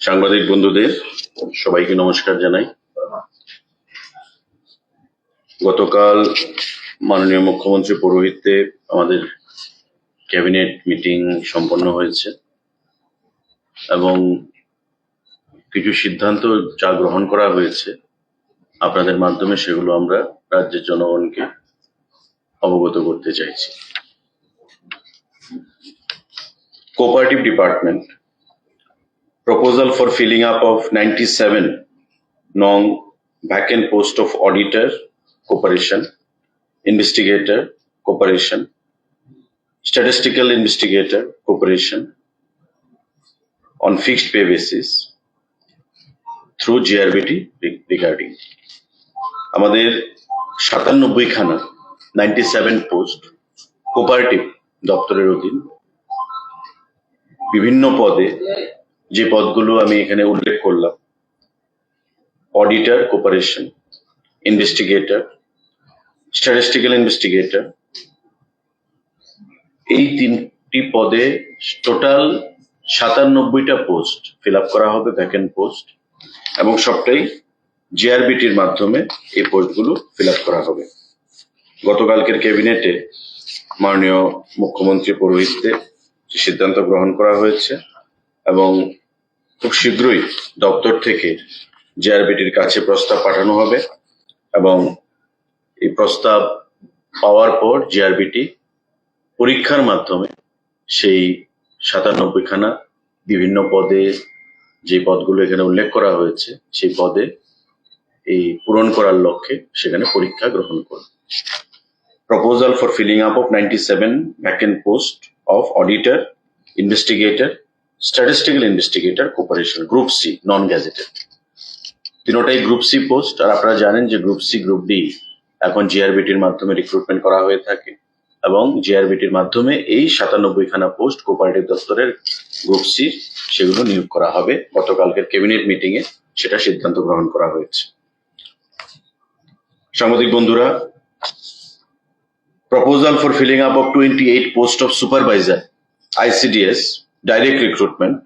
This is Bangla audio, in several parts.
সাংবাদিক বন্ধুদের সবাইকে নমস্কার জানাই। গতকাল মাননীয় মুখ্যমন্ত্রী পৌরোহিত্যে আমাদের ক্যাবিনেট মিটিং সম্পন্ন হয়েছে এবং কিছু সিদ্ধান্ত যা গ্রহণ করা হয়েছে, আপনাদের মাধ্যমে সেগুলো আমরা রাজ্যের জনগণকে অবগত করতে চাইছি। cooperative department proposal for filling up of 97 non vacant post of auditor cooperation investigator cooperation statistical investigator cooperation on fixed pay basis through GRBT regarding আমাদের সাতানব্বই খানা নাইনটি সেভেন পোস্ট কোপারেটিভ দপ্তরের অধীন বিভিন্ন পদে যে পদগুলো আমি এখানে উল্লেখ করলাম auditor cooperation investigator statistical investigator এই তিনটি পদে টোটাল সাতানব্বইটা পোস্ট ফিল করা হবে ভ্যাকেন্ট পোস্ট এবং সবটাই জিআরবিটির মাধ্যমে এই পোস্টগুলো ফিল করা হবে। গতকালকের ক্যাবিনেটে মাননীয় মুখ্যমন্ত্রী পৌরোহিত্যে যে সিদ্ধান্ত গ্রহণ করা হয়েছে এবং খুব শীঘ্রই দপ্তর থেকে জেআরবিটির কাছে প্রস্তাব পাঠানো হবে এবং এই প্রস্তাব পাওয়ার পর জেআরবিটি পরীক্ষার মাধ্যমে সেই সাতানব্বই খানা বিভিন্ন পদে যে পদগুলো এখানে উল্লেখ করা হয়েছে সেই পদে এই পূরণ করার লক্ষ্যে সেখানে পরীক্ষা গ্রহণ করবে। Proposal for filling up of 97 vacant post of auditor, investigator, statistical investigator, corporation, group C non gazetted তিনোটাই group C post আর আপনারা জানেন যে গ্রুপ সি গ্রুপ ডি এখন জিআরবিটির মাধ্যমে রিক্রুটমেন্ট করা হয়ে থাকে এবং জিআরবিটির মাধ্যমে এই সাতানব্বই খানা পোস্ট কোপারেটিভ দপ্তরের গ্রুপ সি সেগুলো নিয়োগ করা হবে। গতকালকের ক্যাবিনেট মিটিং এ সেটা সিদ্ধান্ত গ্রহণ করা হয়েছে। সাংবাদিক বন্ধুরা proposal for filling up of 28 post of supervisor ICDS direct recruitment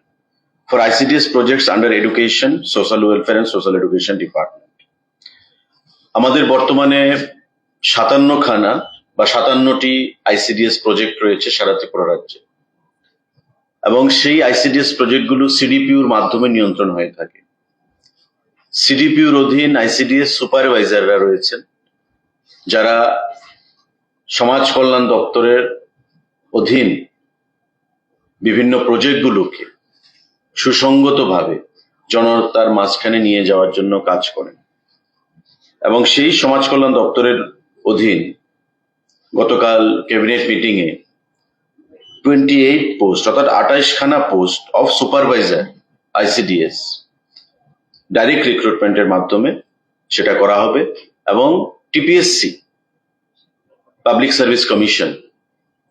for ICDS projects under education, social welfare and social education department. আমাদের বর্তমানে সাতান্ন খানা বা সাতান্নটি আইসিডিএস প্রজেক্ট রয়েছে সারা ত্রিপুরা রাজ্যে। এবং সেই আইসিডিএস প্রজেক্টগুলো সিডিপিউর মাধ্যমে নিয়ন্ত্রণ হয়ে থাকে। সিডিপিউর অধীন আইসিডিএস সুপারভাইজাররা রয়েছেন, যারা সমাজ কল্যাণ দপ্তরের অধীন বিভিন্ন প্রজেক্টগুলোকে সুসঙ্গতভাবে জনতার মাঝখানে নিয়ে যাওয়ার জন্য কাজ করেন। এবং সেই সমাজ কল্যাণ দপ্তরের অধীন গতকাল ক্যাবিনেট মিটিং এ টোয়েন্টি এইট পোস্ট অর্থাৎ আঠাইশ খানা post of supervisor ICDS direct রিক্রুটমেন্টের মাধ্যমে সেটা করা হবে এবং টিপিএসসি পাবলিক সার্ভিস কমিশন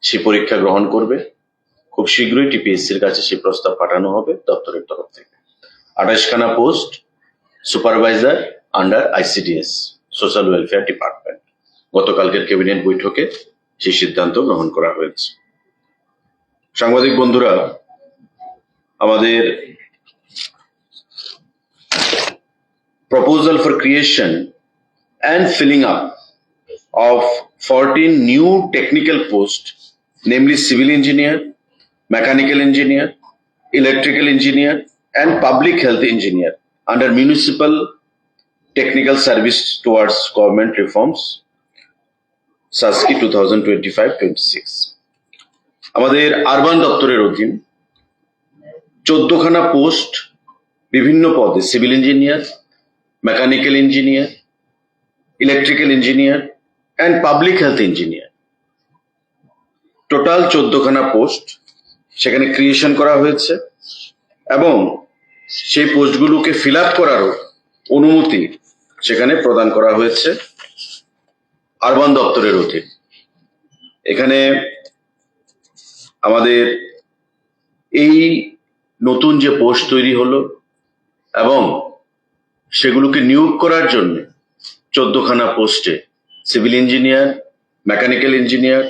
সেই পরীক্ষা গ্রহণ করবে। খুব শীঘ্রই টিপিএসসির কাছে সেই প্রস্তাব পাঠানো হবে দপ্তরের তরফ থেকে। আঠাশখানা post supervisor under ICDS social welfare department. গতকালকের ক্যাবিনেট বৈঠকে সেই সিদ্ধান্ত গ্রহণ করা হয়েছে। সাংবাদিক বন্ধুরা আমাদের proposal for creation and filling up of 14 new technical posts, namely civil engineer, mechanical engineer, electrical engineer, and public health engineer under municipal technical service towards government reforms, five six আমাদের আরবান দপ্তরের অধীন চোদ্দখানা পোস্ট বিভিন্ন পদে civil engineer mechanical engineer electrical engineer and public health engineer total চোদ্দখানা post সেখানে ক্রিয়েশন করা হয়েছে এবং সেই পোস্টগুলোকে ফিল আপ করারও অনুমতি সেখানে প্রদান করা হয়েছে আরবান দপ্তরের অধীন। এখানে আমাদের এই নতুন যে পোস্ট তৈরি হলো এবং সেগুলোকে নিয়োগ করার জন্য চোদ্দখানা পোস্টে সিভিল ইঞ্জিনিয়ার, মেকানিক্যাল ইঞ্জিনিয়ার,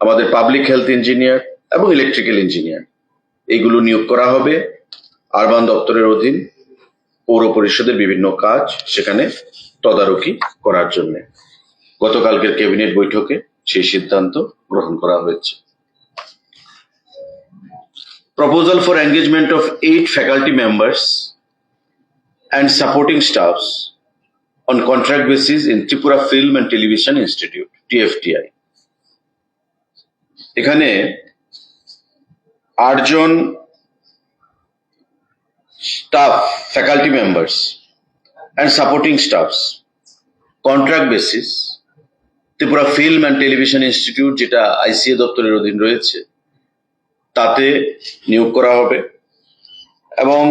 আমাদের পাবলিক হেলথ ইঞ্জিনিয়ার এবং ইলেকট্রিক্যাল ইঞ্জিনিয়ার এগুলো নিয়োগ করা হবে আরবান দপ্তরের অধীন, পৌর পরিষদের বিভিন্ন কাজ সেখানে তদারকি করার জন্য। গতকালকের ক্যাবিনেট বৈঠকে সেই সিদ্ধান্ত গ্রহণ করা হয়েছে। Proposal for engagement of eight faculty members and supporting staffs on contract basis in Tripura film and television institute TFTI এখানে আটজন staff faculty members and supporting staffs contract basis Tripura film and television institute যেটা আইসিএ দপ্তরের অধীন রয়েছে, তাতে নিয়োগ করা হবে। এবং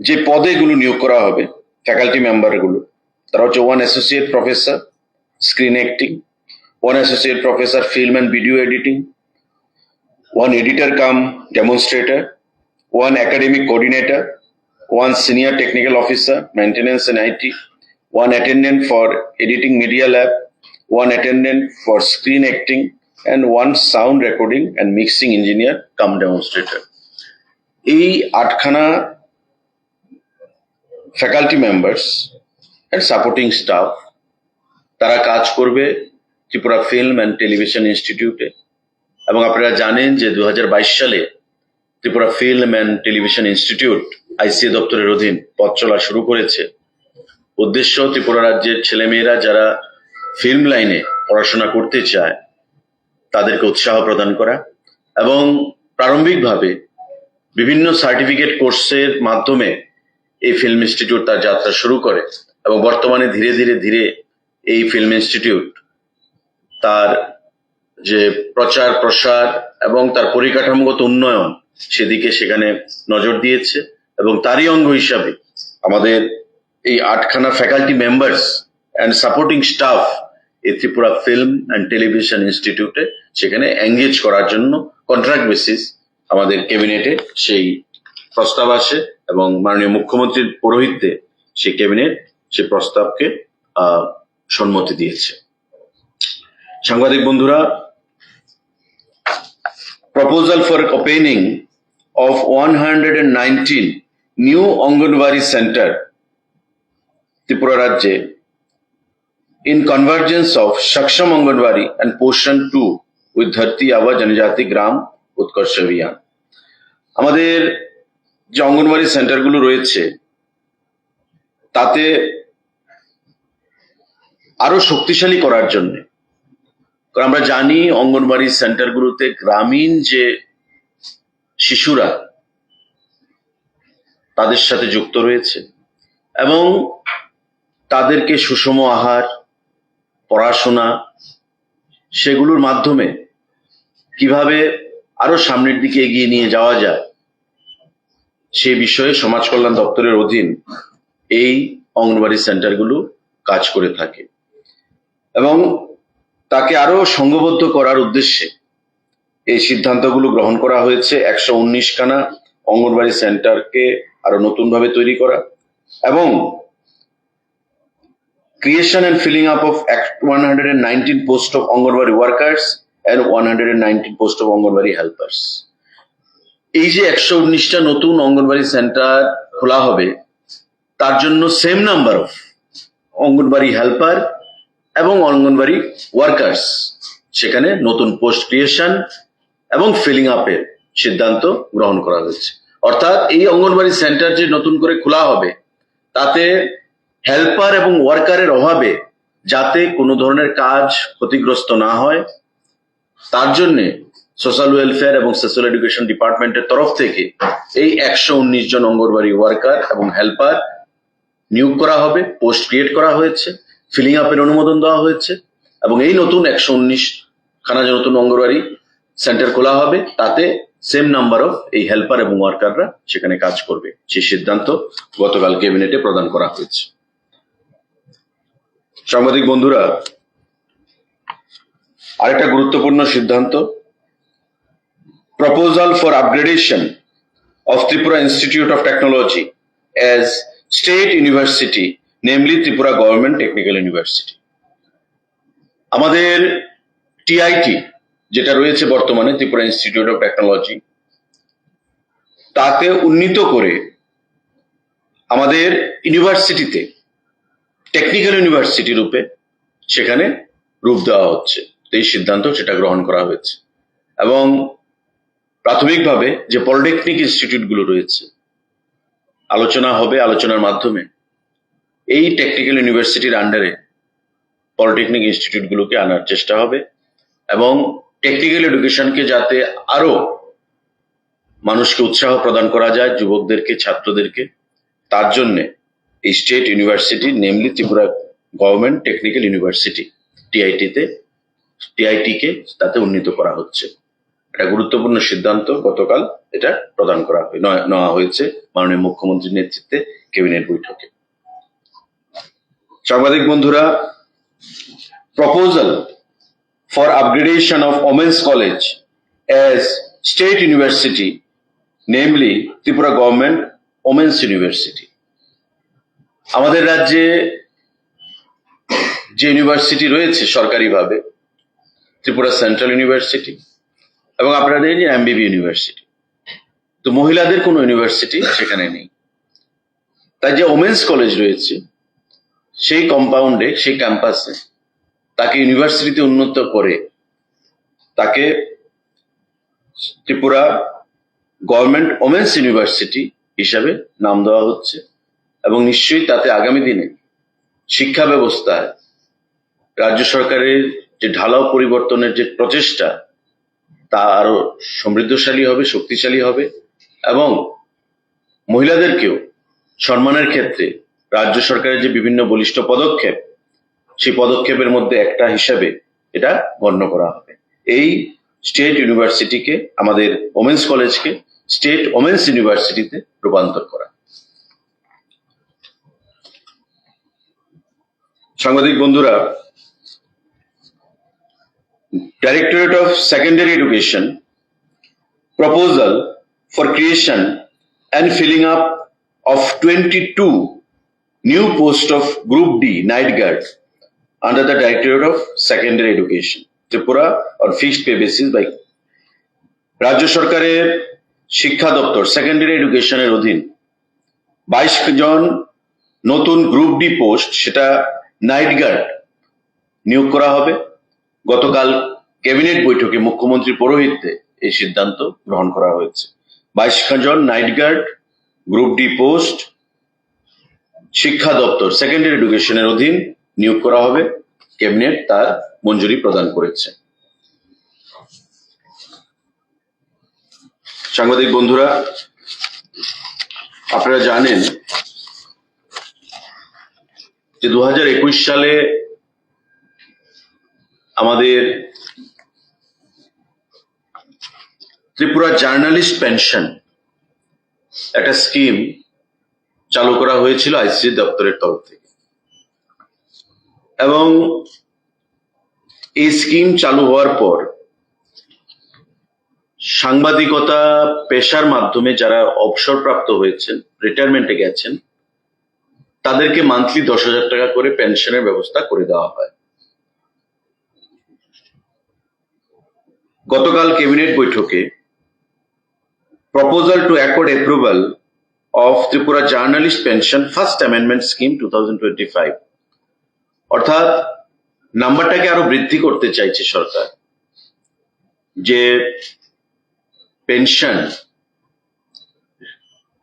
যে পদেগুলো নিয়োগ করা হবে ফ্যাকাল্টি মেম্বারগুলো তারা হচ্ছে one associate professor screen acting one associate professor film and video editing one editor come demonstrator, one academic coordinator, one senior technical officer, maintenance and IT, one attendant for editing media lab, one attendant for screen acting, and one sound recording and mixing engineer come demonstrator. এই আটখানা faculty members and supporting staff তারা কাজ করবে ত্রিপুরা ফিল্ম অ্যান্ড টেলিভিশন ইনস্টিটিউটে এবং আপনারা জানেন যে দু হাজার বাইশ সালে Tripura film and television institute ICA দপ্তরের অধীন পথ চলা শুরু করেছে। উদ্দেশ্য ত্রিপুরা রাজ্যের ছেলেমেয়েরা যারা ফিল্ম লাইনে পড়াশোনা করতে চায়, তাদেরকে উৎসাহ প্রদান করা এবং প্রারম্ভিকভাবে বিভিন্ন সার্টিফিকেট কোর্সের মাধ্যমে এই ফিল্ম ইনস্টিটিউট তার যাত্রা শুরু করে এবং বর্তমানে ধীরে ধীরে ধীরে এই ফিল্ম ইনস্টিটিউট তার যে প্রচার, প্রসার এবং তার পরিকাঠামোগত উন্নয়ন সেদিকে সেখানে নজর দিয়েছে এবং তারই অঙ্গ হিসাবে আমাদের এই আটখানা faculty members and supporting staff এই ত্রিপুরা ফিল্ম অ্যান্ড টেলিভিশন ইনস্টিটিউটে সেখানে এঙ্গেজ করার জন্য কন্ট্রাক্ট বেসিস আমাদের ক্যাবিনেটে সেই প্রস্তাব আসে এবং মাননীয় মুখ্যমন্ত্রীর পৌরোহিত্যে সেই ক্যাবিনেট সেই প্রস্তাবকে সম্মতি দিয়েছে। সাংবাদিক বন্ধুরা proposal for opening of 119 new Anganwadi center Tripura রাজ্যে in convergence of Shaksham Anganwadi and portion 2 with Dharti Ava Janajati Gram Utkarsh Abhiyan আমাদের যে অঙ্গনওয়াড়ি সেন্টারগুলো রয়েছে তাতে আরও শক্তিশালী করার জন্য আমরা জানি অঙ্গনবাড়ি সেন্টারগুলোতে গ্রামীণ যে শিশুরা, তাদের সাথে যুক্ত রয়েছে এবং তাদেরকে সুষম আহার, পড়াশোনা সেগুলোর মাধ্যমে কীভাবে আরও সামনের দিকে এগিয়ে নিয়ে যাওয়া যায়, সে বিষয়ে সমাজ কল্যাণ দপ্তরের অধীন এই অঙ্গনবাড়ি সেন্টারগুলো কাজ করে থাকে। এবং তাকে আরও সংঘবদ্ধ করার উদ্দেশ্যে এই সিদ্ধান্তগুলো গ্রহণ করা হয়েছে একশো উনিশ খানা অঙ্গনবাড়ি সেন্টারকে আরও নতুনভাবে তৈরি করা এবং creation and filling up of act 119 post of anganwadi workers and 119 post of anganwadi helpers এই যে একশো উনিশটা নতুন অঙ্গনবাড়ি সেন্টার খোলা হবে, তার জন্য same number of anganwadi helper এবং অঙ্গনবাড়ি ওয়ার্কার্স সেখানে নতুন পোস্ট ক্রিয়েশন এবং ফিলিং আপের সিদ্ধান্ত গ্রহণ করা হয়েছে। অর্থাৎ এই অঙ্গনবাড়ি সেন্টার যে নতুন করে খোলা হবে, তাতে হেল্পার এবং ওয়ার্কারের অভাবে যাতে কোনো ধরনের কাজ ক্ষতিগ্রস্ত না হয়, তার জন্য সোশ্যাল ওয়েলফেয়ার এবং সোশ্যাল এডুকেশন ডিপার্টমেন্টের তরফ থেকে এই একশো উনিশ জন অঙ্গনবাড়ি ওয়ার্কার এবং হেল্পার নিয়োগ করা হবে পোস্ট ক্রিয়েট করা হয়েছে। ফিলিং আপের অনুমোদন দেওয়া হয়েছে এবং এই নতুন একশো উনিশ খানা যে নতুন অঙ্গনবাড়ি সেন্টার খোলা হবে তাতে সেম নাম্বার অফ এই হেল্পার এবং ওয়ার্কাররা সেখানে কাজ করবে। সেই সিদ্ধান্ত গতকাল ক্যাবিনেটে প্রদান করা হয়েছে। সাংবাদিক বন্ধুরা আরেকটা গুরুত্বপূর্ণ সিদ্ধান্ত proposal for upgradation of Tripura Institute of Technology as state university, namely Tripura government technical university আমাদের টিআইটি যেটা রয়েছে বর্তমানে ত্রিপুরা ইনস্টিটিউট অফ টেকনোলজি তাতে উন্নীত করে আমাদের ইউনিভার্সিটিতে টেকনিক্যাল ইউনিভার্সিটি রূপে সেখানে রূপ দেওয়া হচ্ছে। এই সিদ্ধান্ত সেটা গ্রহণ করা হয়েছে। এবং প্রাথমিকভাবে যে পলিটেকনিক ইনস্টিটিউটগুলো রয়েছে, আলোচনা হবে আলোচনার মাধ্যমে। এই টেকনিক্যাল ইউনিভার্সিটির আন্ডারে পলিটেকনিক ইনস্টিটিউটগুলোকে আনার চেষ্টা হবে এবং টেকনিক্যাল এডুকেশনকে যাতে আরও মানুষকে উৎসাহ প্রদান করা যায়, যুবকদেরকে, ছাত্রদেরকে, তার জন্যে এই state university namely Tripura government technical university টিআইটিতে টিআইটিকে তাতে উন্নীত করা হচ্ছে। একটা গুরুত্বপূর্ণ সিদ্ধান্ত, গতকাল এটা প্রদান করা হয় হয়েছে মাননীয় মুখ্যমন্ত্রীর নেতৃত্বে ক্যাবিনেট বৈঠকে। সাংবাদিক বন্ধুরা, proposal for upgradation of women's college as state university namely Tripura government women's university আমাদের রাজ্যে যে ইউনিভার্সিটি রয়েছে সরকারিভাবে, ত্রিপুরা সেন্ট্রাল ইউনিভার্সিটি এবং আপনারা দেখেন যে এমবিবি ইউনিভার্সিটি তো মহিলাদের কোনো ইউনিভার্সিটি সেখানে নেই। তাই যে ওমেন্স কলেজ রয়েছে সেই কম্পাউন্ডে সেই ক্যাম্পাসে তাকে ইউনিভার্সিটিতে উন্নত করে তাকে ত্রিপুরা গভর্নমেন্ট ওমেন্স ইউনিভার্সিটি হিসাবে নাম দেওয়া হচ্ছে এবং নিশ্চয়ই তাতে আগামী দিনে শিক্ষা ব্যবস্থায় রাজ্য সরকারের যে ঢালাও পরিবর্তনের যে প্রচেষ্টা, তা আরও সমৃদ্ধশালী হবে, শক্তিশালী হবে এবং মহিলাদেরকেও সম্মানের ক্ষেত্রে রাজ্য সরকারের যে বিভিন্ন বলিষ্ঠ পদক্ষেপ, সেই পদক্ষেপের মধ্যে একটা হিসাবে এটা গণ্য করা হবে। এই স্টেট ইউনিভার্সিটিকে, আমাদের ওমেন্স কলেজকে স্টেট ওমেন্স ইউনিভার্সিটিতে রূপান্তর করা। সাংবাদিক বন্ধুরা directorate of secondary education proposal for creation and filling up of 22 new posts of Group D night guard under the Directorate of Secondary Education, Tripura on fixed pay basis by রাজ্য সরকারের শিক্ষা দপ্তর সেকেন্ডারি এডুকেশনের অধীন। বাইশ জন নতুন গ্রুপ ডি পোস্ট সেটা নাইট গার্ড নিয়োগ করা হবে। গতকাল ক্যাবিনেট বৈঠকে মুখ্যমন্ত্রী পৌরোহিত্যে এই সিদ্ধান্ত গ্রহণ করা হয়েছে। বাইশ জন night guard group D post শিক্ষা দপ্তর সেকেন্ডারি এডুকেশনের অধীন নিয়োগ করা হবে। ক্যাবিনেট তার মঞ্জুরি প্রদান করেছে। সাংবাদিক বন্ধুরা, আপনারা জানেন যে দু হাজার একুশ সালে আমাদের ত্রিপুরা জার্নালিস্ট পেনশন, একটা স্কিম চালু করা হয়েছিল আইসিসি দপ্তরের তরফ থেকে। এবং এই স্কিম চালু হওয়ার পর সাংবাদিকতা, পেশার মাধ্যমে যারা অবসরপ্রাপ্ত হয়েছেন রিটায়ারমেন্টে গেছেন, তাদেরকে মান্থলি দশ হাজার টাকা করে পেনশনের ব্যবস্থা করে দেওয়া হয়। গতকাল ক্যাবিনেট বৈঠকে proposal to accord approval of Tripura Journalist Pension First Amendment Scheme 2025 অর্থাৎ নাম্বারটাকে আরও বৃদ্ধি করতে চাইছে সরকার, যে পেনশন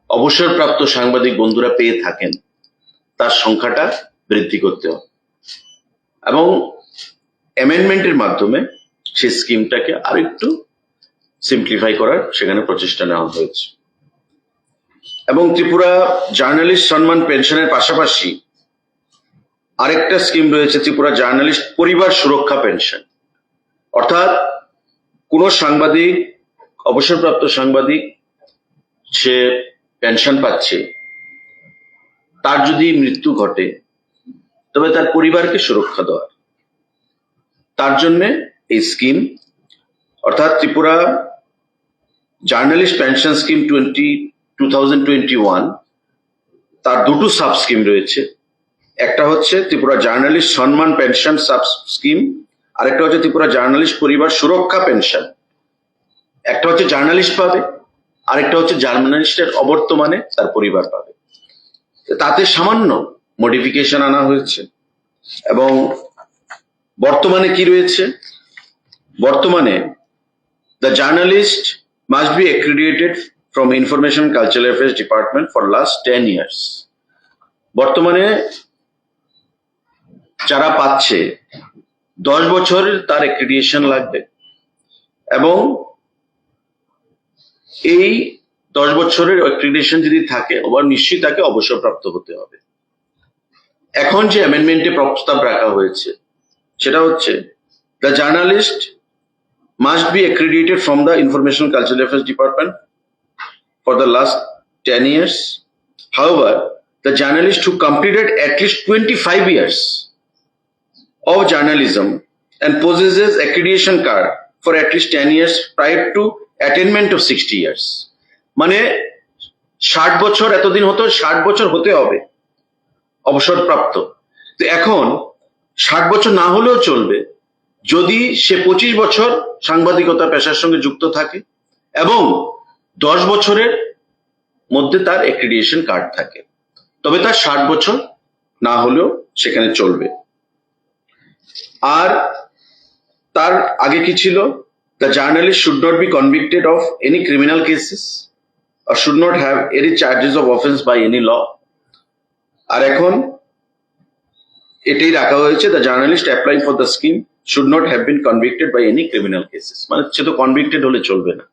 অবসরপ্রাপ্ত সাংবাদিক বন্ধুরা পেয়ে থাকেন, তার সংখ্যাটা বৃদ্ধি করতে হবে। এবং অ্যামেন্ডমেন্টের মাধ্যমে সেই স্কিমটাকে আরেকটু সিম্পলিফাই করার সেখানে প্রচেষ্টা নেওয়া হয়েছে। এবং ত্রিপুরা জার্নালিস্ট সম্মান পেনশনের পাশাপাশি আরেকটা স্কিম রয়েছে, ত্রিপুরা জার্নালিস্ট পরিবার সুরক্ষা পেনশন। অর্থাৎ কোন সাংবাদিক, অবসরপ্রাপ্ত সাংবাদিক, সে পেনশন পাচ্ছে, তার যদি মৃত্যু ঘটে, তবে তার পরিবারকে সুরক্ষা দেওয়ার। তার জন্য এই স্কিম, অর্থাৎ Tripura journalist pension scheme twenty two তার দুটো সাব স্কিম রয়েছে। একটা হচ্ছে Tripura journalist Samman pension sub scheme আরেকটা হচ্ছে ত্রিপুরা জার্নালিস্ট পরিবার সুরক্ষা পেনশন একটা হচ্ছে জার্নালিস্ট পাবে, আরেকটা হচ্ছে জার্নালিস্টের অবর্তমানে তার পরিবার পাবে। তাতে সামান্য মডিফিকেশন আনা হয়েছে। এবং বর্তমানে কি রয়েছে? বর্তমানে the journalist must be accredited from information cultural affairs department for last ten years বর্তমানে যারা পাচ্ছে, দশ বছরের তার অ্যাক্রিডিয়েশন লাগবে এবং এই দশ বছরের অ্যাক্রিডিয়েশন যদি থাকে, আবার নিশ্চয়ই তাকে অবসরপ্রাপ্ত হতে হবে। এখন যে অ্যামেন্ডমেন্টে প্রস্তাব রাখা হয়েছে, সেটা হচ্ছে the journalist must be accredited from the Information Cultural Affairs Department for the last 10 years. However, the journalist who completed at least 25 years of journalism and possesses accreditation card for at least 10 years prior to attainment of 60 years. মানে ষাট বছর এতদিন হতো ষাট বছর হতে হবে অবসরপ্রাপ্ত তো এখন ষাট বছর না হলেও চলবে যদি সে পঁচিশ বছর সাংবাদিকতা পেশার সঙ্গে যুক্ত থাকে এবং দশ বছরের মধ্যে তার অ্যাক্রিডিয়েশন কার্ড থাকে। তবে তার ষাট বছর না হলেও সেখানে চলবে। আর তার আগে কি ছিল? The journalist should not be convicted of any criminal cases or should not have any charges of offence by any law আর এখন এটাই রাখা হয়েছে the journalist apply for the scheme should not have been convicted by any criminal cases মানে সে তো কনভিক্টেড হলে চলবে না।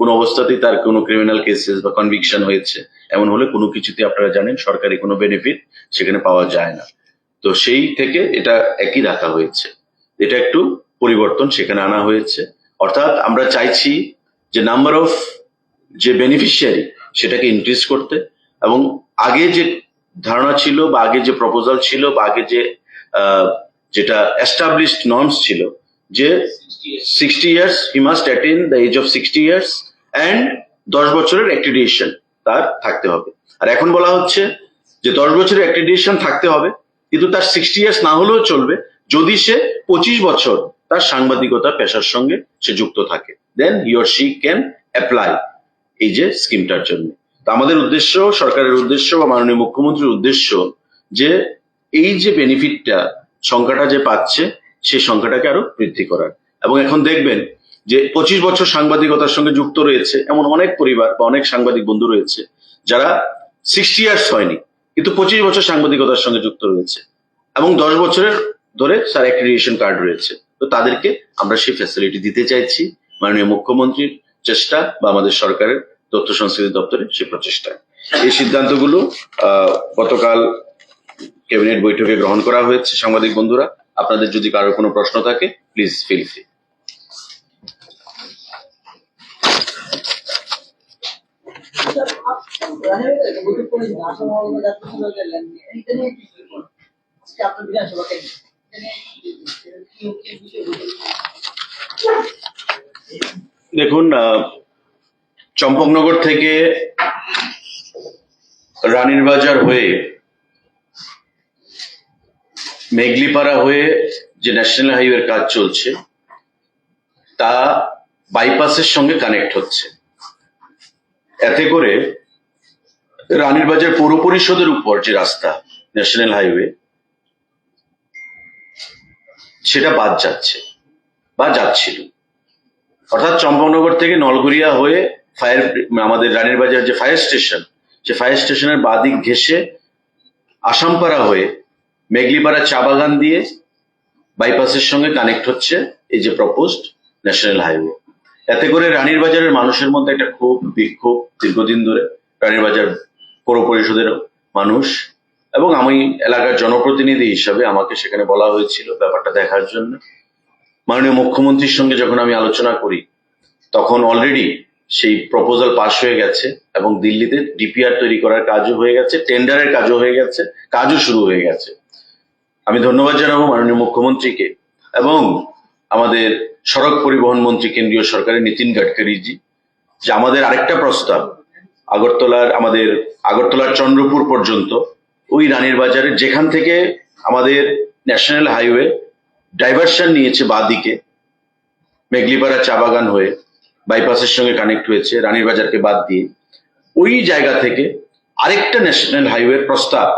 কোনো অবস্থাতেই তার কোনো ক্রিমিনাল কেসেস বা কনভিকশন হয়েছে। এমন হলে কোনো কিছুতে আপনারা জানেন সরকারি কোনো বেনিফিট সেখানে পাওয়া যায় না। তো সেই থেকে এটা একই রাখা হয়েছে। এটা একটু পরিবর্তন সেখানে আনা হয়েছে। অর্থাৎ আমরা চাইছি যে নাম্বার অফ যে বেনিফিশিয়ারি সেটাকে ইনক্রিজ করতে এবং আগে যে ধারণা ছিল বা আগে যে প্রপোজাল ছিল বা আগে যে যেটা এস্টাবলিশড নর্মস ছিল যে sixty years he must attain the age of sixty years and দশ বছরের অ্যাক্রিডিয়েশন তার থাকতে হবে। আর এখন বলা হচ্ছে যে দশ বছরের অ্যাক্রিডিয়েশন থাকতে হবে, কিন্তু তার সিক্সটি ইয়ার্স না হলেও চলবে যদি সে পঁচিশ বছর তার সাংবাদিকতা পেশার সঙ্গে সে যুক্ত থাকে। Then your she can apply এই যে স্কিমটার জন্য। তো আমাদের উদ্দেশ্য, সরকারের উদ্দেশ্য বা মাননীয় মুখ্যমন্ত্রীর উদ্দেশ্য যে এই যে বেনিফিটটা সংখ্যাটা যে পাচ্ছে সেই সংখ্যাটাকে আরও বৃদ্ধি করার। এবং এখন দেখবেন যে পঁচিশ বছর সাংবাদিকতার সঙ্গে যুক্ত রয়েছে, এমন অনেক পরিবার বা অনেক সাংবাদিক বন্ধু রয়েছে, যারা সিক্সটি ইয়ার্স হয়নি, কিন্তু পঁচিশ বছর সাংবাদিকতার সঙ্গে যুক্ত রয়েছে এবং দশ বছরের ধরে স্যার অ্যাক্রিডিয়েশন কার্ড রয়েছে। তো তাদেরকে আমরা সেই ফ্যাসিলিটি দিতে চাইছি, মাননীয় মুখ্যমন্ত্রীর চেষ্টা বা আমাদের সরকারের তথ্য সংস্কৃতি দপ্তরের সেই প্রচেষ্টা এই সিদ্ধান্তগুলো গতকাল ক্যাবিনেট বৈঠকে গ্রহণ করা হয়েছে সাংবাদিক বন্ধুরা। আপনাদের যদি কারও কোনো প্রশ্ন থাকে প্লিজ ফিল ফ্রি দেখুন চম্পকনগর থেকে রানীর বাজার হয়ে মেঘলিপাড়া হয়ে যে ন্যাশনাল হাইওয়ের কাজ চলছে, তা বাইপাসের সঙ্গে কানেক্ট হচ্ছে। এতে করে রানীর বাজার পৌর পরিষদের উপর যে রাস্তা ন্যাশনাল হাইওয়ে সেটা বাদ যাচ্ছে, বা যাচ্ছিল। অর্থাৎ চম্পকনগর থেকে নলগুড়িয়া হয়ে ফায়ার আমাদের রানীর বাজার যে ফায়ার স্টেশন সে ফায়ার স্টেশনের বাদিক ঘেসে আসামপাড়া হয়ে মেঘলিপাড়া চা বাগান দিয়ে বাইপাসের সঙ্গে কানেক্ট হচ্ছে এই যে প্রপোজড ন্যাশনাল হাইওয়ে এতে করে রানীর বাজারের মানুষের মধ্যে একটা ক্ষোভ, বিক্ষোভ দীর্ঘদিন ধরে। রানীর বাজার পৌর পরিষদের মানুষ এবং আমি এলাকার জনপ্রতিনিধি হিসাবে আমাকে সেখানে বলা হয়েছিল ব্যাপারটা দেখার জন্য। মাননীয় মুখ্যমন্ত্রীর সঙ্গে যখন আমি আলোচনা করি, তখন অলরেডি সেই প্রপোজাল পাশ হয়ে গেছে এবং দিল্লিতে ডিপিআর তৈরি করার কাজও হয়ে গেছে টেন্ডারের কাজও হয়ে গেছে, কাজও শুরু হয়ে গেছে। আমি ধন্যবাদ জানাব মাননীয় মুখ্যমন্ত্রীকে এবং আমাদের সড়ক পরিবহন মন্ত্রী কেন্দ্রীয় সরকারের নীতিন গাডকারিজি যে আমাদের আরেকটা প্রস্তাব আগরতলার, আমাদের আগরতলার চন্দ্রপুর পর্যন্ত, ওই রানীর বাজারে, যেখান থেকে আমাদের ন্যাশনাল হাইওয়ে ডাইভারশন নিয়েছে বাদিকে, মেঘলিপাড়া চা বাগান হয়ে, বাইপাসের সঙ্গে কানেক্ট হয়েছে রানীর বাজারকে বাদ দিয়ে। ওই জায়গা থেকে আরেকটা ন্যাশনাল হাইওয়ে প্রস্তাব,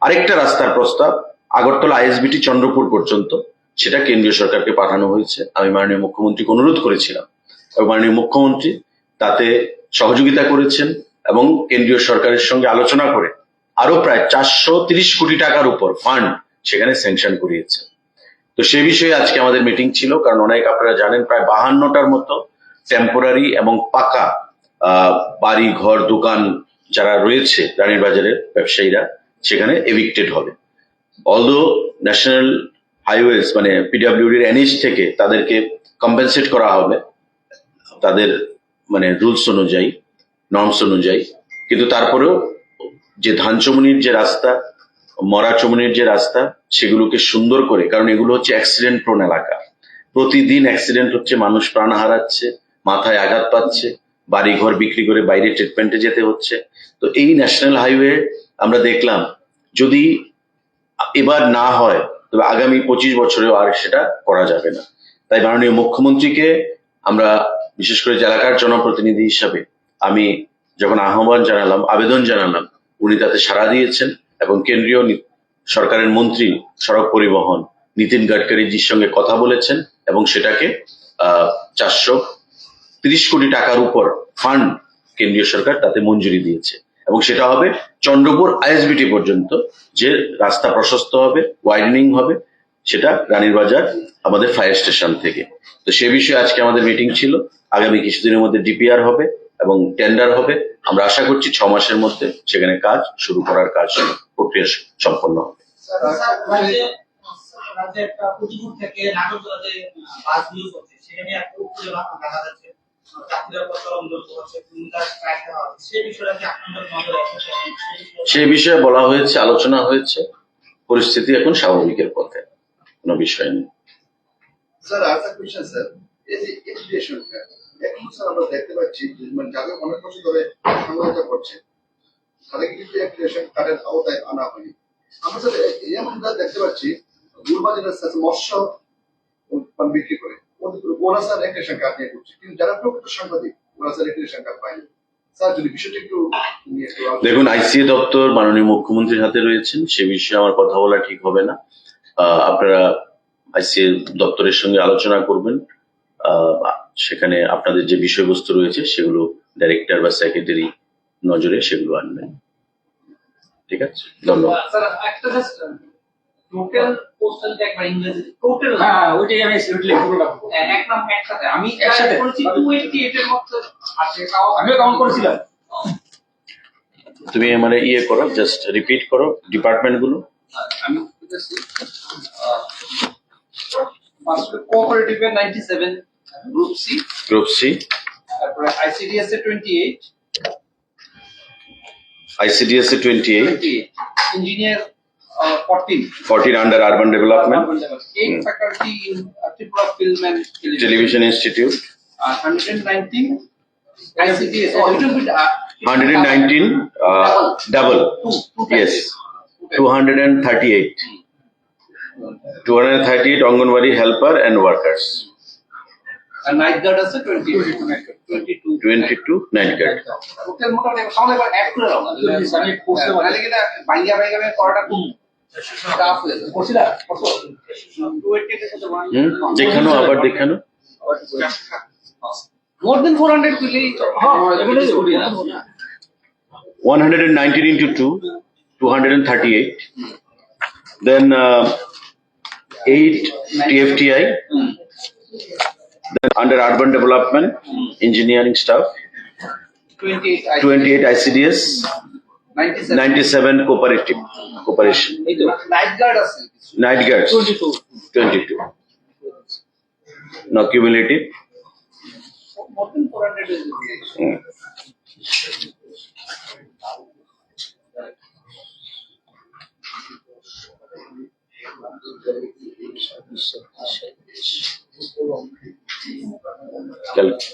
আরেকটা রাস্তার প্রস্তাব আগরতলা আইএসবিটি চন্দ্রপুর পর্যন্ত, সেটা কেন্দ্রীয় সরকারকে পাঠানো হয়েছে। আমি মাননীয় মুখ্যমন্ত্রীকে অনুরোধ করেছিলাম। এবং মাননীয় মুখ্যমন্ত্রী তাতে সহযোগিতা করেছেন এবং কেন্দ্রীয় সরকারের সঙ্গে আলোচনা করে আরও প্রায় চারশো তিরিশ কোটি টাকার উপর ফান্ড সেখানে স্যাংশন করিয়েছে তো সে বিষয়ে আজকে আমাদের মিটিং ছিল, কারণ অনেক আপনারা জানেন প্রায় বাহান্নটার মতো টেম্পোরারি এবং পাকা বাড়ি, ঘর, দোকান যারা রয়েছে রানীর বাজারের ব্যবসায়ীরা, সেখানে এভিক্টেড হবে। অলদো ন্যাশনাল হাইওয়েজ মানে পিডাব্লিউডির এনএইচ থেকে তাদেরকে কম্পেনসেট করা হবে, তাদের মানে রুলস অনুযায়ী নর্মস অনুযায়ী। কিন্তু তারপরেও যে ধান চমনির যে রাস্তা, মরা চমনির যে রাস্তা, সেগুলোকে সুন্দর করে, কারণ এগুলো হচ্ছে অ্যাক্সিডেন্ট প্রোন এলাকা। প্রতিদিন অ্যাক্সিডেন্ট হচ্ছে, মানুষ প্রাণ হারাচ্ছে, মাথায় আঘাত পাচ্ছে বাড়ি ঘর বিক্রি করে বাইরে ট্রিটমেন্টে যেতে হচ্ছে। তো এই ন্যাশনাল হাইওয়ে আমরা দেখলাম, যদি এবার না হয়, তবে আগামী পঁচিশ বছরেও আর সেটা করা যাবে না। তাই মাননীয় মুখ্যমন্ত্রীকে আমরা বিশেষ করে এলাকার জনপ্রতিনিধি হিসাবে আমি যখন আহ্বান জানালাম, আবেদন জানালাম, উনি তাতে সাড়া দিয়েছেন এবং কেন্দ্রীয় সরকারের মন্ত্রী সড়ক পরিবহন নীতিন গাডকারিজির সঙ্গে কথা বলেছেন এবং সেটাকে চারশো তিরিশ কোটি টাকার উপর ফান্ড কেন্দ্রীয় সরকার তাতে মঞ্জুরি দিয়েছে। এবং সেটা হবে চন্দ্রপুর আইএসবিটি পর্যন্ত, যে রাস্তা প্রশস্ত হবে ওয়াইডেনিং হবে সেটা রানীর বাজার, আমাদের ফায়ার স্টেশন থেকে। তো সে বিষয়ে আজকে আমাদের মিটিং ছিল। আগামী কিছুদিনের মধ্যে ডিপিআর হবে এবং টেন্ডার হবে। আমরা আশা করছি ছ মাসের মধ্যে সেখানে কাজ শুরু করার কাজ প্রক্রিয়া সম্পন্ন হবে। সেই বিষয়ে বলা হয়েছে, আলোচনা হয়েছে। পরিস্থিতি এখন স্বাভাবিকের পথে। কোনো বিষয় নেই। স্যার আর একটা কোয়েশ্চেন স্যার। এই যে এডুকেশনটা এখন স্যার আমরা দেখতে পাচ্ছি মানে যাদের অনেক বছর ধরে করছে তাদেরকে কিন্তু এডুকেশন কার্ডের আওতায় আনা হয়নি। আমরা স্যার এমনটা দেখতে পাচ্ছি স্যার মৎস্য বিক্রি করে ওরা স্যার এডুকেশন কার্ড নিয়ে করছে। কিন্তু যারা প্রকৃত সাংবাদিক ওরা স্যার কার্ড পায়নি। দেখুন আইসিএ দপ্তর মাননীয় মুখ্যমন্ত্রীর হাতে রয়েছেন সে বিষয়ে আমার কথা বলা ঠিক হবে না। আপনারা আইসিএ দপ্তরের সঙ্গে আলোচনা করবেন। আহ, সেখানে আপনাদের যে বিষয়বস্তু রয়েছে সেগুলো ডাইরেক্টর বা সেক্রেটারি নজরে সেগুলো আনবেন। ঠিক আছে? ধন্যবাদ। স্যার একটা জাস্ট টোটাল পোস্টাল ট্যাগ বা ইংরেজি টোটাল হ্যাঁ ওইটাই আমি লিখলে পুরোটা এক নাম একসাথে। আমি একসাথে? করেছি টু এইটি এর মধ্যে আছে তাও আমিও কাউন্ট করেছিলাম। তুমি মানে ইয়ে করো জাস্ট রিপিট করো ডিপার্টমেন্টগুলো। আমি literacy. ফার্স্ট কোঅপারেটিভে 97 গ্রুপ সি গ্রুপ সি তারপরে আইসিডিএস এ 28 আইসিডিএস এ 28 engineer 14 14 under urban development eight hmm. faculty in Tripura Film and Television, television Institute uh, 119 ICTS oh, a little bit uh, 119 uh, double, double. Two, two yes 238 238 anganwadi helper and workers R night guard আছে 22 22 22 নাইট গার্ড ওকে মোটামুটি সামনে একবার অ্যাড করে দাও সানি করতে মানে কি না বাইয়া বাইয়া করে করাটা খুব টাফ হয়ে যাবে। করছিলা করছ 280 দেখানো আবার দেখানো। মোর দেন 400 পেলেই হ্যাঁ। এগুলো ওটি না। 119 into 2 238 then uh, eight TFTI, then under urban development, engineering staff, 28 ICDS, 97 cooperative, cooperation. Night Night guards, 22 Now cumulative, more than 400 calculator